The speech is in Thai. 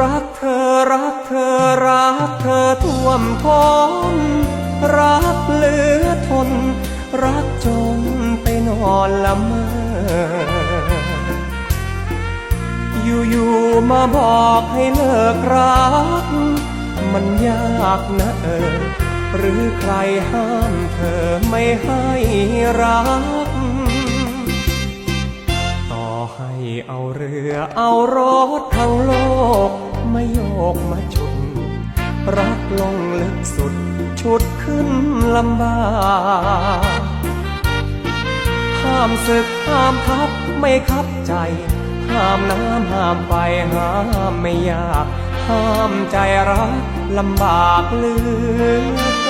รักเธอรักเธอรักเธอท่วมท้นรักเหลือทน รักจนไปนอนละเมอ อยู่ๆมาบอกให้เลิกรัก มันยากนะเออ หรือใครห้ามเธอไม่ให้รัก ต่อให้เอาเรือเอารถทั้งโลก กมาชนรักลงลึกสุด ชุดขึ้นลำบากห้ามศึกห้ามทับไม่คับใจ ห้ามน้ำห้ามไฟห้ามไม่ยาก ห้ามใจรักลำบากเลือก